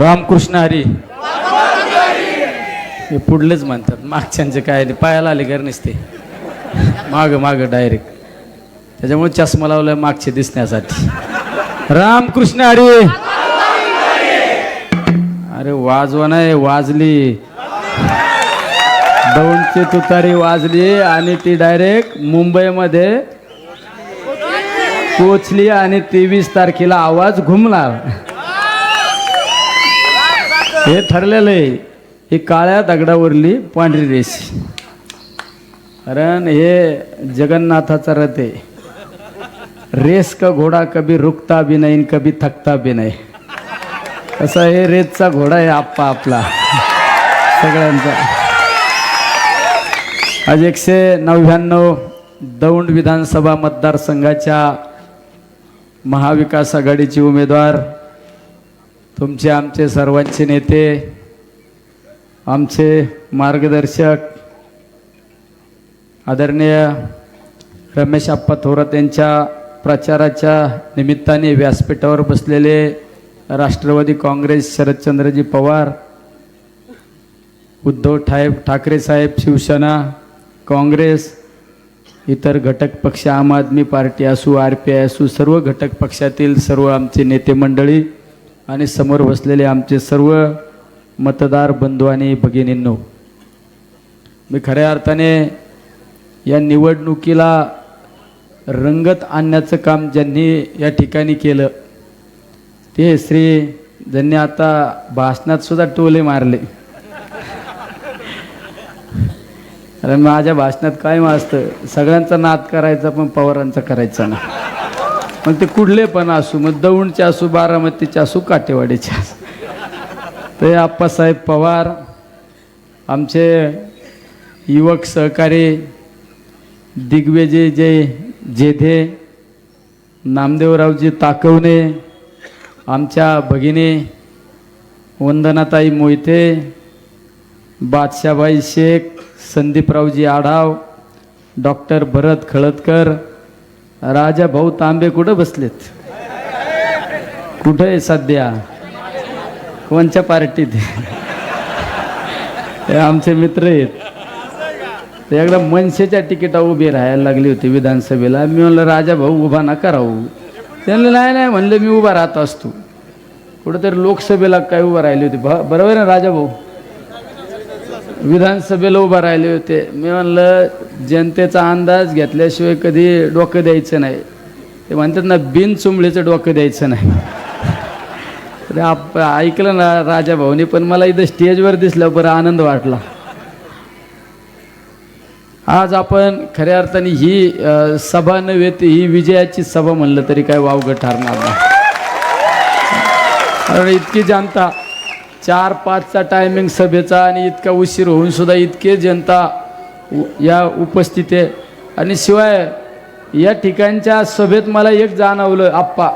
रामकृष्ण हरी. हे पुढलेच म्हणतात. मागच्यांचे काय पायाला आले घर नसते. माग माग डायरेक्ट त्याच्यामुळे चष्मा लावलाय मागचे दिसण्यासाठी. रामकृष्ण हरी. अरे वाजवा नाही वाजली. दौंडची तुतारी वाजली आणि ती डायरेक्ट मुंबईमध्ये पोचली आणि तेवीस तारखेला आवाज घुमणार हे ठरलेलं आहे ही काळ्या दगडावरली पांढरी रेस कारण हे जगन्नाथाचा रथ आहे. रेस का घोडा कभी रुकता बी नाही कभी थकता बी नाही. असा हे रेसचा घोडा आहे आप्पा आपला. सगळ्यांचा. आज एकशे नव्याण्णव दौंड विधानसभा मतदारसंघाच्या महाविकास आघाडीचे उमेदवार तुमचे आमचे सर्वांचे नेते आमचे मार्गदर्शक आदरणीय रमेश आप्पा थोरात यांच्या प्रचाराच्या निमित्ताने व्यासपीठावर बसलेले राष्ट्रवादी काँग्रेस शरदचंद्रजी पवार उद्धव ठाय ठाकरे साहेब शिवसेना काँग्रेस इतर घटक पक्ष आम आदमी पार्टी असू आर पी आय असू सर्व घटक पक्षातील सर्व आमचे नेते मंडळी आणि समोर बसलेले आमचे सर्व मतदार बंधू आणि भगिनींनो मी खऱ्या अर्थाने या निवडणुकीला रंगत आणण्याचं काम ज्यांनी या ठिकाणी केलं ते श्री ज्यांनी आता भाषणात सुद्धा टोले मारले. कारण माझ्या भाषणात काय असतं सगळ्यांचा नाद करायचा पण पवारांचा करायचा ना मग ते कुठले पण असू मग दौंडचे असू बारामतीचे असू काटेवाडीचे असू. ते आप्पासाहेब पवार आमचे युवक सहकारी दिग्विजय जय जेधे नामदेवरावजी ताकवणे आमच्या भगिनी वंदनाताई मोहिते बादशाबाई शेख संदीपरावजी आढाव डॉक्टर भरत खळदकर राजा भाऊ तांबे कुठं बसलेत? कुठं आहे सध्या? कोणच्या पार्टीत हे आमचे मित्र आहेत. ते एकदा मनसेच्या तिकिटा उभी राहायला लागली होती विधानसभेला. मी म्हणलं राजा भाऊ उभा नका राहू. त्यांना नाही नाही म्हणलं मी उभा राहत असतो. कुठंतरी लोकसभेला काय उभा राहिली होती. ब- बरोबर आहे ना राजा भाऊ? विधानसभेला उभा राहिले होते. मी म्हणलं जनतेचा अंदाज घेतल्याशिवाय कधी डोकं द्यायचं नाही. ते म्हणतात ना बिन चुंबळीचं डोकं द्यायचं नाही. तर आप ऐकलं ना राजा भाऊनी पण मला इथं स्टेजवर दिसलं बरं आनंद वाटला. आज आपण खऱ्या अर्थाने ही सभा नव्हे ही विजयाची सभा म्हणलं तरी काय वावगं ठरणार नाही. कारण इतकी जनता चार पाचचा टायमिंग सभेचा आणि इतका उशीर होऊन सुद्धा इतके जनता उ- या उपस्थित आहे. आणि शिवाय या ठिकाणच्या सभेत मला एक जाणवलं आप्पा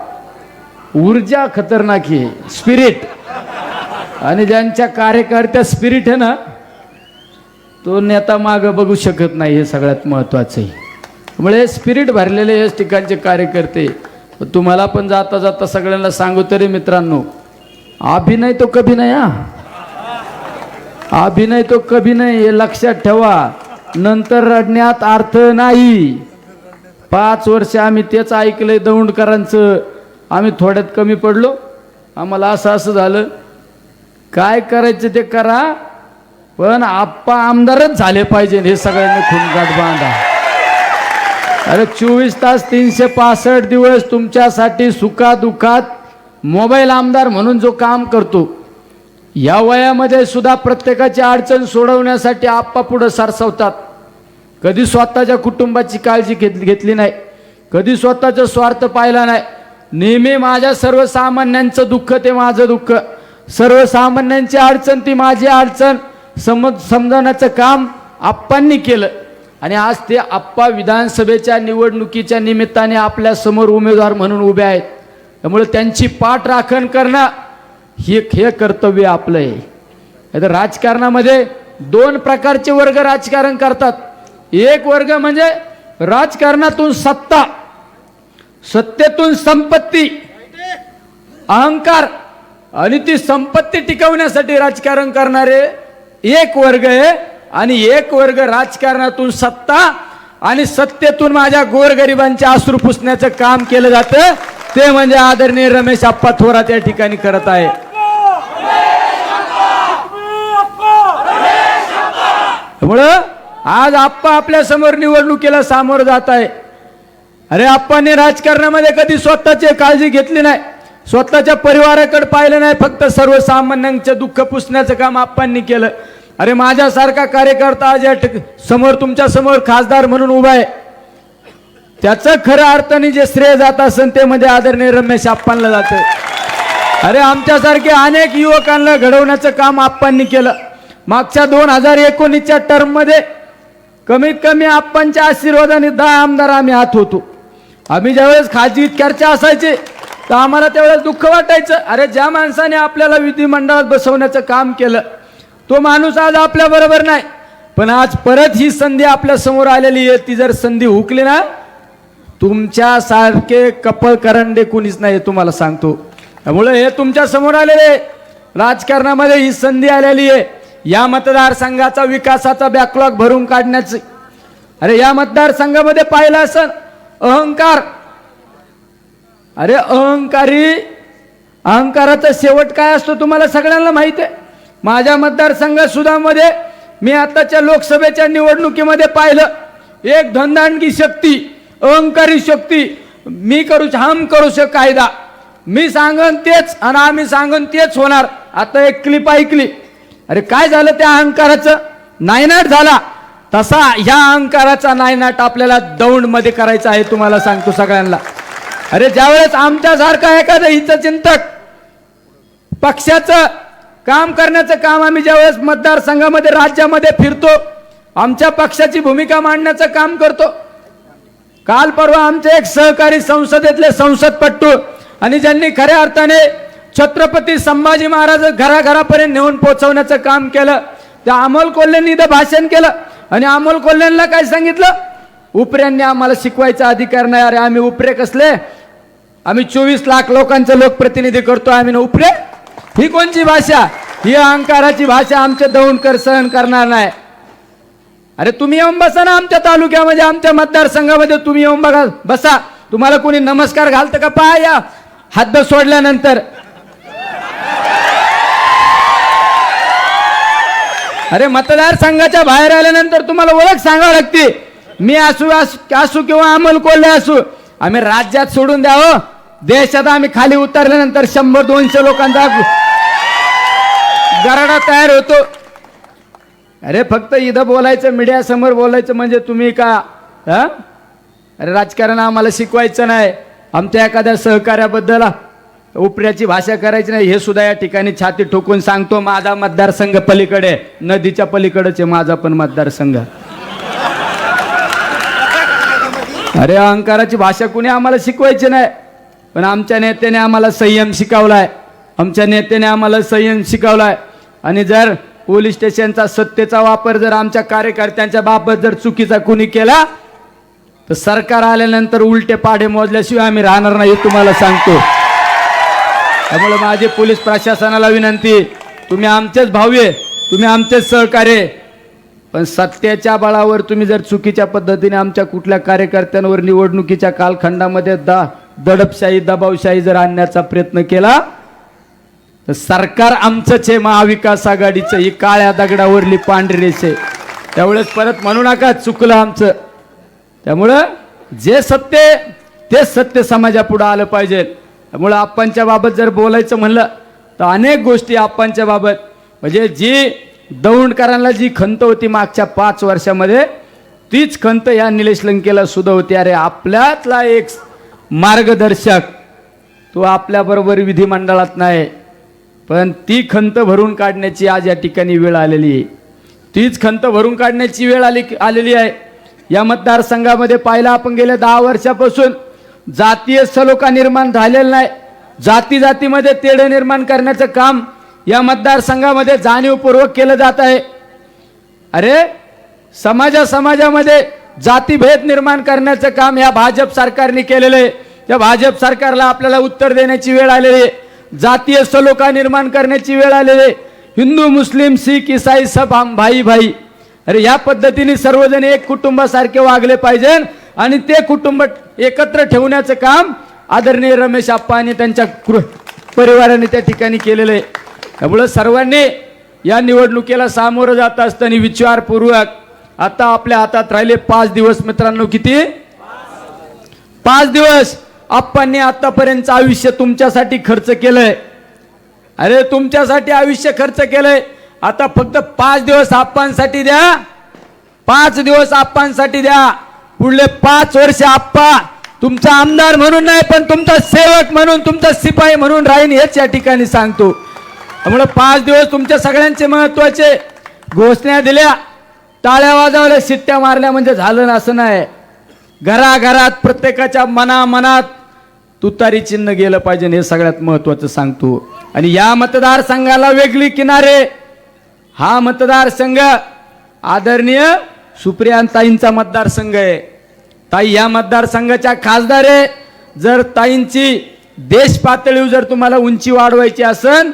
ऊर्जा खतरनाक आहे स्पिरिट आणि ज्यांच्या कार्यकर्त्या स्पिरिट आहे ना तो नेता मागं बघू शकत नाही हे सगळ्यात महत्त्वाचं आहे. त्यामुळे स्पिरिट भरलेले याच ठिकाणचे कार्यकर्ते तुम्हाला पण जाता जाता सगळ्यांना सांगू तरी मित्रांनो अभिनय तो कभी नाही हा अभिनय तो कभी नाही हे लक्षात ठेवा. नंतर रडण्यात अर्थ नाही. पाच वर्ष आम्ही तेच ऐकलंय दौंडकरांचं. आम्ही थोड्यात कमी पडलो. आम्हाला असं असं झालं. काय करायचं ते करा. पण आप्पा आमदारच झाले पाहिजे हे सगळ्यांनी खुनगाट बांधा. अरे चोवीस तास तीनशे पासष्ट दिवस तुमच्यासाठी सुखादुखात मोबाईल आमदार म्हणून जो काम करतो या वयामध्ये सुद्धा प्रत्येकाची अडचण सोडवण्यासाठी आप्पा पुढं सरसवतात. कधी स्वतःच्या कुटुंबाची काळजी घेत घेतली नाही कधी स्वतःचा स्वार्थ पाहिला नाही. नेहमी माझ्या सर्वसामान्यांचं दुःख ते माझं दुःख. सर्वसामान्यांची अडचण ती माझी अडचण. समज समजवण्याचं काम आप्पांनी केलं. आणि आज ते आप्पा विधानसभेच्या निवडणुकीच्या निमित्ताने आपल्यासमोर उमेदवार म्हणून उभे आहेत. त्यामुळे त्यांची पाठ राखण करणं हे हे कर्तव्य आपलं आहे. आता राजकारणामध्ये दोन प्रकारचे वर्ग राजकारण करतात. एक वर्ग म्हणजे राजकारणातून सत्ता सत्तेतून संपत्ती अहंकार आणि ती संपत्ती टिकवण्यासाठी राजकारण करणारे एक वर्ग आहे. आणि एक वर्ग राजकारणातून सत्ता आणि सत्तेतून माझ्या गोरगरिबांचे अश्रू पुसण्याचं काम केलं जातं. ते म्हणजे आदरणीय रमेश आप्पा थोरात या ठिकाणी करत आहे. त्यामुळं आज आप्पा आपल्यासमोर निवडणुकीला सामोरं जात आहे. अरे आप्पाने राजकारणामध्ये कधी स्वतःची काळजी घेतली नाही. स्वतःच्या परिवाराकडे पाहिलं नाही फक्त सर्वसामान्यांचं दुःख पुसण्याचं काम आप्पांनी केलं. अरे माझ्यासारखा कार्यकर्ता आज या ठिक- समोर तुमच्यासमोर खासदार म्हणून उभा आहे. त्याचं खरं अर्थाने जे श्रेय जात असेल ते म्हणजे आदरणीय रमेश आप्पांना जातं. अरे आमच्यासारखे अनेक युवकांना घडवण्याचं काम आप्पांनी केलं. मागच्या दोन हजार एकोणीसच्या टर्ममध्ये कमीत कमी आप्पांच्या आशीर्वादाने दहा आमदार आम्ही आत होतो. आम्ही ज्यावेळेस खाजगी चर्चा असायची तर आम्हाला त्यावेळेस दुःख वाटायचं. अरे ज्या माणसाने आपल्याला विधिमंडळात बसवण्याचं काम केलं तो माणूस आज आपल्या बरोबर नाही. पण आज परत ही संधी आपल्यासमोर आलेली आहे ती जर संधी हुकली ना तुमच्यासारखे कपल करंडे कुणीच नाही हे तुम्हाला सांगतो. त्यामुळे हे तुमच्यासमोर आलेले राजकारणामध्ये ही संधी आलेली आहे. या मतदारसंघाचा विकासाचा बॅकलॉग भरून काढण्याची. अरे या मतदारसंघामध्ये पाहिलं असं अहंकार. अरे अहंकारी अहंकाराचा शेवट काय असतो तुम्हाला सगळ्यांना माहिती आहे. माझ्या मतदारसंघ सुद्धामध्ये मी आताच्या लोकसभेच्या निवडणुकीमध्ये पाहिलं एक धनदानगी शक्ती. अहंकारी शक्ती मी करू हम करू शक कायदा. मी सांगन तेच आणि आम्ही सांगन तेच होणार. आता एक क्लिप ऐकली. अरे काय झालं त्या अहंकाराचं? नायनाट झाला. तसा ह्या अहंकाराचा नायनाट आपल्याला दौंडमध्ये करायचा आहे तुम्हाला सांगतो सगळ्यांना. अरे ज्यावेळेस आमच्यासारखा हिचं हितचिंतक पक्षाचं काम करण्याचं काम आम्ही ज्यावेळेस मतदारसंघामध्ये राज्यामध्ये फिरतो आमच्या पक्षाची भूमिका मांडण्याचं काम करतो काल परवा आमचे एक सहकारी संसदेतले संसदपट्टू आणि ज्यांनी खऱ्या अर्थाने छत्रपती संभाजी महाराज घराघरापर्यंत नेऊन पोहोचवण्याचं काम केलं त्या अमोल कोल्हेंनी इथं भाषण केलं आणि अमोल कोल्हेंना काय सांगितलं? उपऱ्यांनी आम्हाला शिकवायचा अधिकार नाही. अरे आम्ही उपरे कसले? आम्ही चोवीस लाख लोकांचं लोकप्रतिनिधी करतो. आम्ही ना उपरे? ही कोणची भाषा? ही अहंकाराची भाषा आमचे दौंडकर सहन करणार नाही. अरे तुम्ही येऊन बसा ना आमच्या तालुक्यामध्ये आमच्या मतदारसंघामध्ये. तुम्ही येऊन बघा बसा. तुम्हाला कोणी नमस्कार घालतं का? पहा या. हद्द सोडल्यानंतर. अरे मतदारसंघाच्या बाहेर आल्यानंतर तुम्हाला ओळख सांगावं लागते. मी असू असू असू किंवा अमोल कोल्हे असू आम्ही राज्यात सोडून द्यावं हो. देशात आम्ही खाली उतरल्यानंतर शंभर दोनशे लोकांचा गराडा तयार होतो. अरे फक्त इथं बोलायचं मीडियासमोर बोलायचं म्हणजे तुम्ही का? हा? अरे राजकारण आम्हाला शिकवायचं नाही. आमच्या एखाद्या सहकार्याबद्दल उपऱ्याची भाषा करायची नाही. हे सुद्धा या ठिकाणी छाती ठोकून सांगतो. माझा मतदारसंघ पलीकडे नदीच्या पलीकडेच आहे माझा पण मतदारसंघ. अरे अहंकाराची भाषा कुणी आम्हाला शिकवायची नाही. पण आमच्या नेत्याने आम्हाला संयम शिकवलाय. आमच्या नेत्याने आम्हाला संयम शिकवलाय. आणि जर पोलीस स्टेशनचा सत्तेचा वापर जर आमच्या कार्यकर्त्यांच्या बाबत जर चुकीचा कुणी केला तर सरकार आल्यानंतर उलटे पाढे मोजल्याशिवाय आम्ही राहणार नाही हे तुम्हाला सांगतो. त्यामुळे माझी पोलीस प्रशासनाला विनंती तुम्ही आमचेच भाव्य तुम्ही आमचेच सहकार्य पण सत्तेच्या बळावर तुम्ही जर चुकीच्या पद्धतीने आमच्या कुठल्या कार्यकर्त्यांवर निवडणुकीच्या कालखंडामध्ये दा दडपशाही दबावशाही जर आणण्याचा प्रयत्न केला तर सरकार आमचंच आहे महाविकास आघाडीचं. ही काळ्या दगडावरली पांढरी रेष आहे. त्यावेळेस परत म्हणू नका चुकलं आमचं. त्यामुळं जे सत्य तेच सत्य समाजापुढं आलं पाहिजे. त्यामुळं आप्पांच्या बाबत जर बोलायचं म्हणलं तर अनेक गोष्टी आप्पांच्या बाबत. म्हणजे जी दौंडकरांना जी खंत होती मागच्या पाच वर्षामध्ये तीच खंत या निलेश लंकेला सुद्धा होती. अरे आपल्यातला एक मार्गदर्शक तो आपल्याबरोबर विधिमंडळात नाही. पण ती खंत भरून काढण्याची आज या ठिकाणी वेळ आलेली आहे. तीच खंत भरून काढण्याची वेळ आली आलेली आहे. या मतदारसंघामध्ये पाहिलं आपण गेल्या दहा वर्षापासून जातीय सलोखा निर्माण झालेला नाही. जाती जातीमध्ये तेढ निर्माण करण्याचं काम या मतदारसंघामध्ये जाणीवपूर्वक केलं जात आहे. अरे समाजा समाजामध्ये जातीभेद निर्माण करण्याचं काम या भाजप सरकारने केलेलं आहे. त्या भाजप सरकारला आपल्याला उत्तर देण्याची वेळ आलेली आहे. जातीय सलोखा निर्माण करण्याची वेळ आलेली आहे. हिंदू मुस्लिम शीख इसाई सब भाई भाई. अरे या पद्धतीने सर्वजण एक कुटुंबासारखे वागले पाहिजे आणि ते कुटुंब एकत्र ठेवण्याचं काम आदरणीय रमेश आप्पा आणि त्यांच्या कृ- परिवाराने त्या ठिकाणी केलेलं आहे. त्यामुळं सर्वांनी या निवडणुकीला सामोरं जात असताना विचारपूर्वक आता आपल्या हातात राहिले पाच दिवस मित्रांनो किती? पाच दिवस. आप्पांनी आतापर्यंत आयुष्य तुमच्यासाठी खर्च केलंय. अरे तुमच्यासाठी आयुष्य खर्च केलंय. आता फक्त पाच दिवस आप्पांसाठी द्या. पाच दिवस आप्पांसाठी द्या. पुढले पाच वर्ष आप्पा तुमचा आमदार म्हणून नाही पण तुमचा सेवक म्हणून तुमचा सिपाही म्हणून राहीन हेच या ठिकाणी सांगतो. त्यामुळे पाच दिवस तुमच्या सगळ्यांचे महत्त्वाचे घोषणा दिल्या. टाळ्या वाजवल्या शिट्ट्या मारल्या म्हणजे झालं ना असं नाही. घराघरात प्रत्येकाच्या मनामनात तुतारी चिन्ह गेलं पाहिजे हे सगळ्यात महत्वाचं सांगतो. आणि या मतदारसंघाला वेगळी किनारे. हा मतदारसंघ आदरणीय सुप्रियांताईंचा मतदारसंघ आहे. ताई या मतदारसंघाच्या खासदार आहे. जर ताईंची देश पातळीवर जर तुम्हाला उंची वाढवायची असेल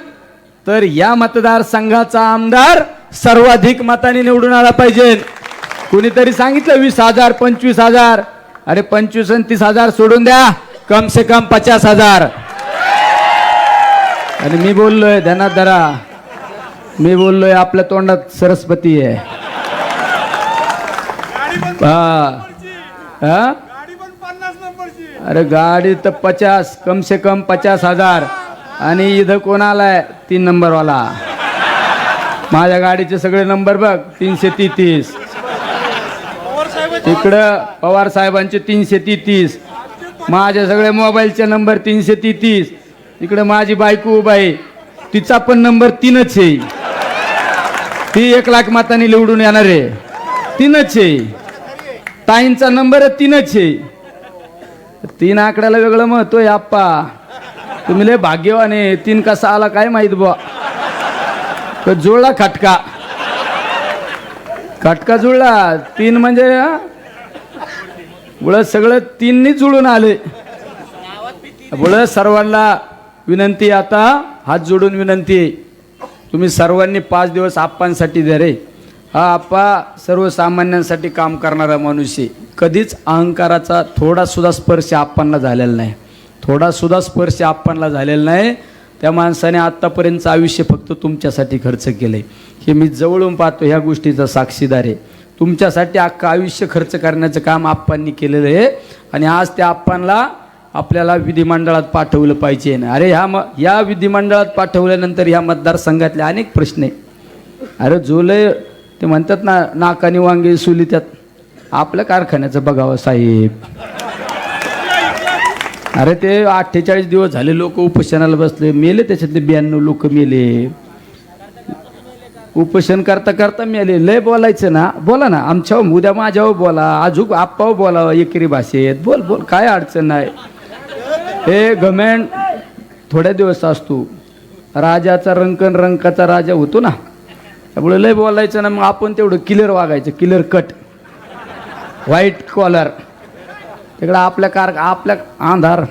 तर या मतदारसंघाचा आमदार सर्वाधिक मताने निवडून आला पाहिजे. कुणीतरी सांगितलं वीस हजार पंचवीस हजार. अरे पंचवीस आणि तीस हजार सोडून द्या. कम से कम पचास हजार। आणि मी बोललोय ध्यानात धरा. मी बोललोय आपल्या तोंडात सरस्वती आहे. हा. हा? अरे गाडी तर पचास कम से कम पचास हजार. आणि इथं कोण आलाय? तीन नंबरवाला. माझ्या गाडीचे सगळे नंबर बघ तीनशे तेहतीस. इकडं पवार साहेबांचे तीनशे तेहतीस. माझे सगळे मोबाईलचे नंबर तीनशे तेहतीस. इकडे माझी बायको उभा आहे. तिचा पण नंबर तीनच आहे. ती एक लाख मातानी निवडून येणार आहे. तीनच आहे. ताईंचा नंबर तीनच आहे. तीन आकड्याला वेगळं महत्त्व आहे आप्पा. तुम्ही लय भाग्यवान आहे. तीन कसा आला काय माहीत बुवा. जुळला खटका. खटका जुळला तीन म्हणजे मुळं बुळ सगळं तीननी जुळून आले. बुळ सर्वांना विनंती आता हात जोडून विनंती. आहे. तुम्ही सर्वांनी पाच दिवस आप्पांसाठी द्या रे. हा आप्पा सर्वसामान्यांसाठी काम करणारा माणूस आहे. कधीच अहंकाराचा थोडासुद्धा स्पर्श आप्पांना झालेला नाही. थोडासुद्धा स्पर्श आप्पांना झालेला नाही. त्या माणसाने आत्तापर्यंतचं आयुष्य फक्त तुमच्यासाठी खर्च केलंय. हे मी जवळून पाहतो ह्या गोष्टीचा साक्षीदार आहे. तुमच्यासाठी अख्खं आयुष्य खर्च करण्याचं काम आप्पांनी केलेलं आहे. आणि आज त्या आप्पांना आपल्याला विधिमंडळात पाठवलं पाहिजे ना. अरे ह्या म या विधिमंडळात पाठवल्यानंतर ह्या मतदारसंघातले अनेक प्रश्न आहे अरे जुलै ते म्हणतात ना नाकानी वांगे सुली त्यात. आपल्या कारखान्याचं बघावं साहेब. अरे ते अठ्ठेचाळीस दिवस झाले लोक उपोषणाला बसले. मेले त्याच्यातले ब्याण्णव लोक मेले. उपोषण करता करता मेले लय बोलायचं ना. बोला ना. आमच्या उद्या माझ्यावर बोला. आजूक आप्पाव बोला. एकेरी भाषेत. बोल बोल. काय अडचण नाही. हे गमेंट थोड्या दिवस असतो. राजाचा रंकन रंकाचा राजा होतो ना. त्यामुळे लय बोलायचं ना. मग आपण तेवढं किलर वागायचं. किलर कट व्हाईट कॉलर तिकडं आपल्या कार आपल्या आंधार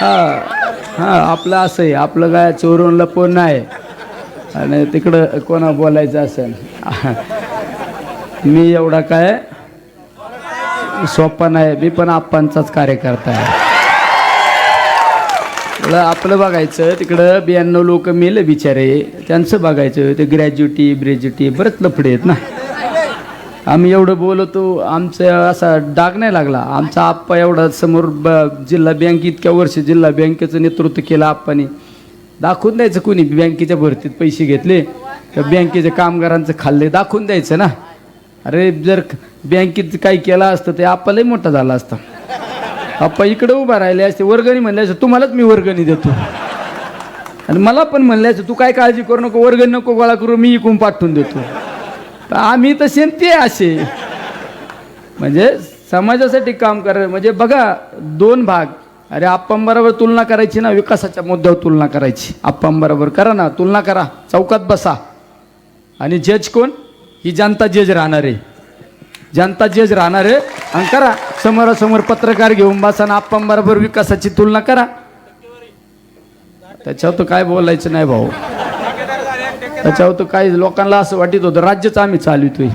हां. हा आपलं असं आहे. आपलं काय चोरून लपवून नाही. आणि तिकडं कोणा बोलायचं असेल. मी एवढा काय सोपा नाही. मी पण आप्पांचाच कार्यकर्ता आहे. आपलं बघायचं तिकडं ब्याण्णव लोक मेले बिचारे. त्यांचं बघायचं ते ग्रॅज्युटी ब्रेज्युटी बरेच लफडे आहेत ना. आम्ही एवढं बोलतो आमचं असा डाग नाही लागला. आमचा आप्पा एवढा समोर ब जिल्हा बँक इतक्या वर्ष जिल्हा बँकेचं नेतृत्व केलं आप्पाने. दाखवून द्यायचं कोणी? बँकेच्या भरतीत पैसे घेतले तर बँकेच्या कामगारांचं खाल्ले दाखवून द्यायचं ना. अरे जर बँकेत काही केलं असतं ते आप्पालाही मोठा झाला असता. आप्पा इकडे उभा राहिले असते वर्गणी म्हणले असते तुम्हालाच मी वर्गणी देतो. आणि मला पण म्हणले असते तू काय काळजी करू नको वर्गणी नको गोळा करू मी इकून पाठवून देतो. आम्ही तसे न ते असे म्हणजे समाजासाठी काम कर म्हणजे बघा दोन भाग. अरे आप्पांबरोबर तुलना करायची ना विकासाच्या मुद्द्यावर तुलना करायची. आप्पांबरोबर करा ना तुलना करा. चौकात बसा. आणि जज कोण? ही जनता जज राहणार आहे. जनता जज राहणार आहे. आणि करा. समोरासमोर पत्रकार घेऊन बसा ना आप्पांबरोबर विकासाची तुलना करा. त्याच्यावर तर काय बोलायचं नाही भाऊ. त्याच्यावर तर काही लोकांना असं वाटत होतं राज्यच आम्ही चालवितोय.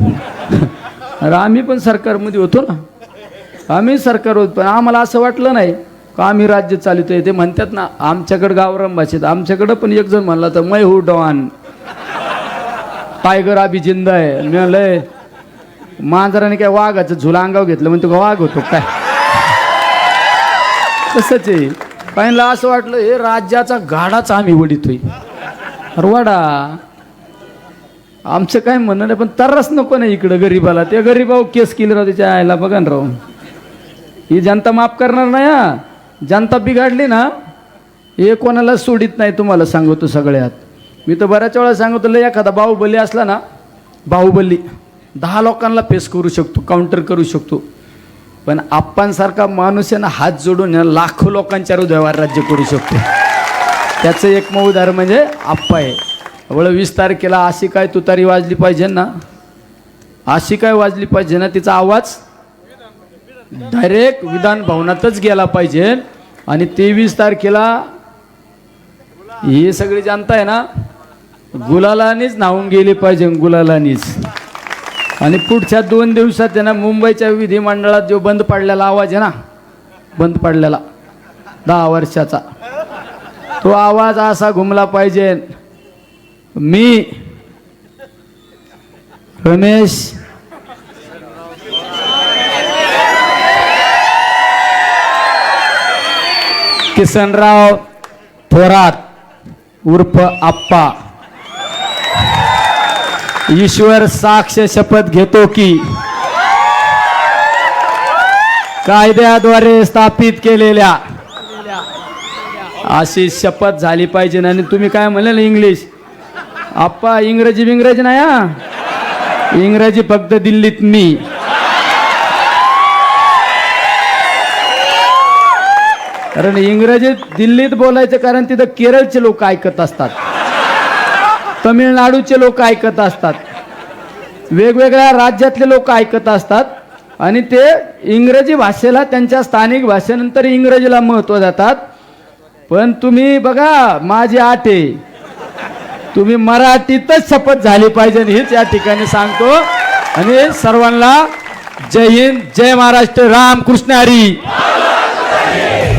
अरे आम्ही पण सरकारमध्ये होतो ना. आम्ही सरकार होतो पण आम्हाला असं वाटलं नाही का आम्ही राज्य चालवतोय. ते म्हणतात ना आमच्याकडं गावराम भाषेत आमच्याकडं पण एक जण म्हणला तर मै हू डॉन. टायगर आबी जिंदा आहे. मी मांजराने काय वाघाचं झुला अंगाव घेतलं? म्हणतो का वाघ होतो काय? तसंच आहे. पहिला असं वाटलं हे राज्याचा गाडाच आम्ही वडितोय. अरे वाडा आमचं काय म्हणणं नाही पण तर्रस नको नाही इकडं गरीबाला. ते गरीबाव केस केली राव त्याच्या आईला बघा ना राव. ही जनता माफ करणार नाही हा. जनता बिघाडली ना हे कोणाला सोडित नाही तुम्हाला सांगतो सगळ्यात. मी तर बऱ्याच वेळा सांगतो एखादा बाहुबली असला ना बाहुबली दहा लोकांना फेस करू शकतो काउंटर करू शकतो. पण आप्पांसारखा माणूस आहे ना हात जोडून लाखो लोकांच्या हृदयावर राज्य करू शकतो. त्याचं एक मऊ उदाहरण म्हणजे आप्पा आहे. एवढं वीस तारखेला अशी काय तुतारी वाजली पाहिजे ना? अशी काय वाजली पाहिजे ना? तिचा आवाज डायरेक्ट विधान भवनातच गेला पाहिजे. आणि तेवीस तारखेला ही सगळी जनता आहे ना गुलालानीच न्हावून गेली पाहिजे गुलालानीच. आणि पुढच्या दोन दिवसात आहे ना मुंबईच्या विधिमंडळात जो बंद पडलेला आवाज आहे ना बंद पडलेला दहा वर्षाचा. तो आवाज असा घुमला पाहिजे. मी रमेश. किसनराव थोरात उर्फ आप्पा. ईश्वर साक्ष शपथ घेतो की. कायद्याद्वारे स्थापित केलेल्या अशी शपथ झाली पाहिजे आणि तुम्ही काय म्हणाल इंग्लिश? आप्पा इंग्रजी बिंग्रजी नाही हा. इंग्रजी फक्त दिल्लीत मी. कारण इंग्रजीत दिल्लीत बोलायचं कारण तिथं केरळचे लोक ऐकत असतात. तमिळनाडूचे लोक ऐकत असतात. वेगवेगळ्या राज्यातले लोक ऐकत असतात. आणि ते इंग्रजी भाषेला त्यांच्या स्थानिक भाषेनंतर इंग्रजीला महत्त्व देतात. पण तुम्ही बघा माझी आटे. आहे तुम्ही मराठीतच शपथ झाली पाहिजे हेच या ठिकाणी सांगतो. आणि सर्वांना जय हिंद जय महाराष्ट्र राम कृष्ण हरी.